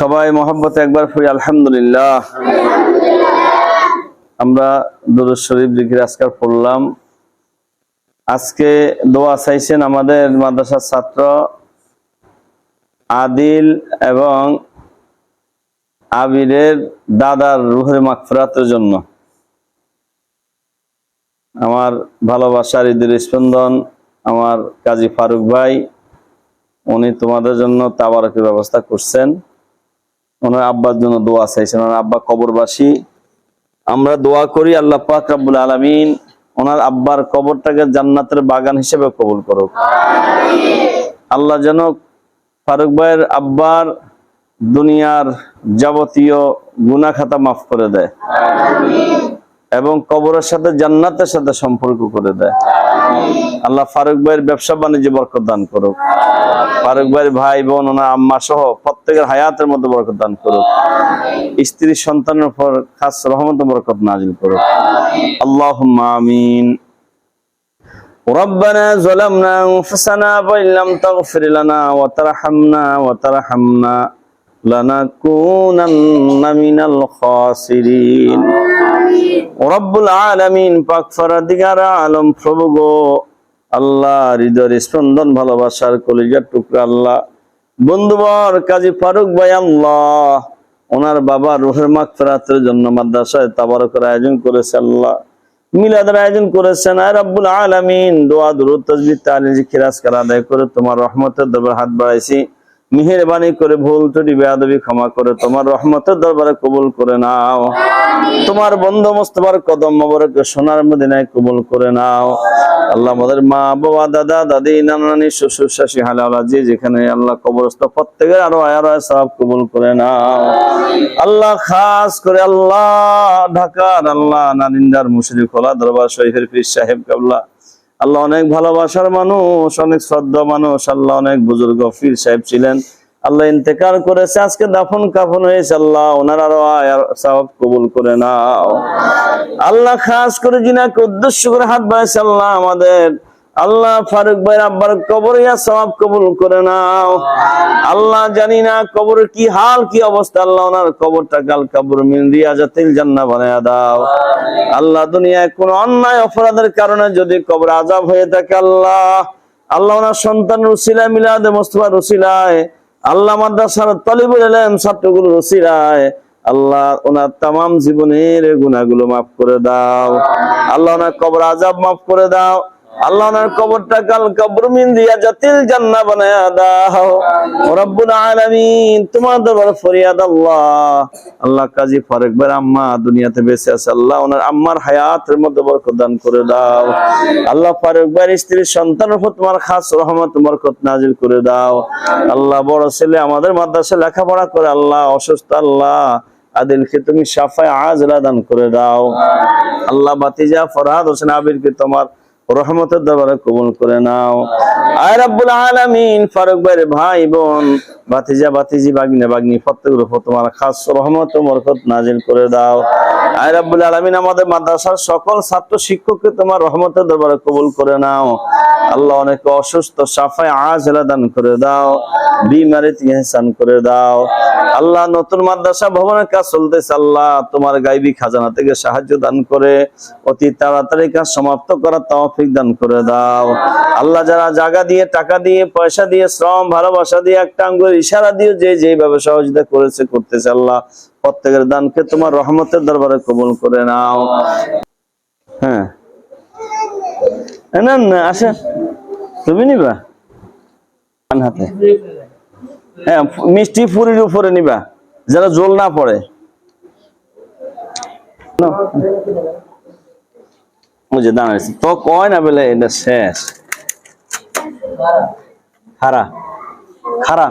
সবাই মোহাম্মত একবার ফুই আলহামদুলিল্লাহ। আমরা দুরুদ শরীফ জিকির আজকার পড়লাম। আজকে দোয়া চাইছেন আমাদের মাদ্রাসার ছাত্র আদিল এবং আবিরের দাদার রুহের মাগফিরাতের জন্য। আমার ভালোবাসার ঈদের স্পন্দন আমার কাজী ফারুক ভাই, উনি তোমাদের জন্য তাবারকের ব্যবস্থা করছেন। ওনার আব্বার জন্য দোয়া চাইছেন। ওনার আব্বা কবরবাসী। আমরা দোয়া করি আল্লাহ পাক রাব্বুল আলামিন ওনার আব্বার কবরটাকে জান্নাতের বাগান হিসেবে কবুল করুক। আল্লাহ যেন ফারুক ভাইয়ের আব্বার দুনিয়ার যাবতীয় গুনাহ খাতা মাফ করে দেয়। এবং কবরের সাথে জান্নাতের সাথে সম্পর্ক করে দেয়। আল্লাহ ফারুক ভাইয়ের ব্যবসা বাণিজ্যে বরকত দান করুক। ফারুক ভাইয়ের ভাই বোন ওনার আম্মা সহ প্রত্যেকের হায়াতের মধ্যে বরকত দান করুক স্ত্রী সন্তানের উপর খাস রহমত বরকত নাজিল করুক আল্লাহ আমিন ربنا ظلمنا انفسنا وان لم تغفر لنا وترحمنا وترحمنا لنكونن من الخاسرين রব্বুল আলামিন পাক ফরাদিগার আলম প্রভু গো আল্লাহ হৃদয়ের স্পন্দন ভালোবাসার কলিজার টুকরা আল্লাহ। বন্ধুবর কাজী ফারুক ভাই আল্লাহ ওনার বাবা রুহের মাগফিরাতের জন্য মাদ্রাসায় তাবারকের আয়োজন করেছে আল্লাহ। মিলাদের আয়োজন করেছেন। আর রব্বুল আলামিন দোয়া দুরুদ তাসবিহ তাহলিল জিকির আজকার আদায় করে তোমার রহমতের দরবার হাত বাড়াইছি। মেহেরবানি করে ভুল ত্রুটি বেয়াদবি ক্ষমা করে তোমার রহমতের দরবারে কবুল করে নাও। তোমার বন্ধু মোস্তফার কদম মোবারক সোনার মদিনায় কবুল করে নাও। আল্লাহ আমাদের মা, বাবা, দাদা, দাদি নানানি শ্বশুর শাশি হালালা যে যেখানে আল্লাহ কবরস্থ প্রত্যেকের আরও আয়ার সব কবুল করে নাও। আল্লাহ খাস করে আল্লাহ ঢাকার, আল্লাহ নারিন্দার মুশরিক খোলা দরবার শরীফের পীর সাহেব কাবলা। আল্লাহ অনেক ভালোবাসার মানুষ, অনেক শ্রদ্ধা মানুষ, আল্লাহ অনেক বুজুর্গ ফির সাহেব ছিলেন। আল্লাহ ইন্তেকার করেছে, আজকে দাফন কাফন হয়েছে, আল্লাহ ওনার আরও সব কবুল করে নাও। আল্লাহ খাস করে জিনাকে উদ্দেশ্য করে হাত বাড়াইছে, আল্লাহ আমাদের। আল্লাহ ফারুক ভাই আব্বার কবর ইয়া সব কবুল করে নাও। আল্লাহ জানি না কবর কি হাল, কি অবস্থা, আল্লাহ ওনার কবরটা কাল কবর মিন রিয়াজাতিল জান্নাহ বানায়া দাও। আল্লাহ দুনিয়ায় কোন অন্যায় অপরাধের কারণে যদি কবর আজাব হয়ে থাকে, আল্লাহ আল্লাহ ওনার সন্তান রুসিলায়, মিলাদে মোস্তফা রুসিলায় আল্লাহ মাদ্রাসার তলিবুল এলেম ছাত্রগুলো রসিরায় আল্লাহ ওনার তাম জীবনের গুণাগুলো মাফ করে দাও। আল্লাহ ওনার কবর আজাব মাফ করে দাও। আল্লাহ কবরটা কাল তোমার ফরিয়াদ আল্লাহ। আল্লাহ কাজী আম্মা দুনিয়াতে আল্লাহ আম্মার দান করে দাও। স্ত্রীর তোমার খাস রহমত নাজিল করে দাও। আল্লাহ বড় ছেলে আমাদের মাদ্রাসায় লেখাপড়া করে, আল্লাহ অসুস্থ, আল্লাহ আদিলকে তুমি সাফায় আজরা দান করে দাও। আল্লাহ বাতিজা ফরহাদ হোসেন আবিরকে তোমার রহমতের দ্বারে কবুল করে নাও। আয় রাব্বুল আলামিন, ফারুক ভাইয়ের ভাই বোন, ভাতিজা, ভাতিজি বাগনে প্রত্যেকের উপর তোমার খাস রহমত ও বরকত নাজিল করে দাও। আয় আলামিন আমাদের মাদ্রাসার সকল ছাত্র শিক্ষককে তোমার রহমতের দরবারে কবুল করে নাও। আল্লাহ অনেক অসুস্থ আজলা দান করে দাও ইহসান করে দাও। আল্লাহ নতুন মাদ্রাসা ভবনের কাজ চলতেছে, আল্লাহ তোমার গাইবী খাজানা থেকে সাহায্য দান করে, অতি তাড়াতাড়ি কাজ সমাপ্ত করার তৌফিক দান করে দাও। আল্লাহ যারা জায়গা দিয়ে, টাকা দিয়ে, পয়সা দিয়ে, শ্রম, ভালোবাসা দিয়ে, একটা আঙ্গুর ইশারা দিয়ে যে যেভাবে সহযোগিতা করেছে, করতেছে আল্লাহ। প্রত্যেকের দানকে তোমার রহমতের দরবারে কবুল করে নাও। হ্যাঁ। না না তুমি নিবা? হাতে। হ্যাঁ মিষ্টি ফুরির উপরে নিবা যারা জল না পড়ে। দাঁড়াইছে তো কয় না বলে, এটা শেষ। খারা। খারা।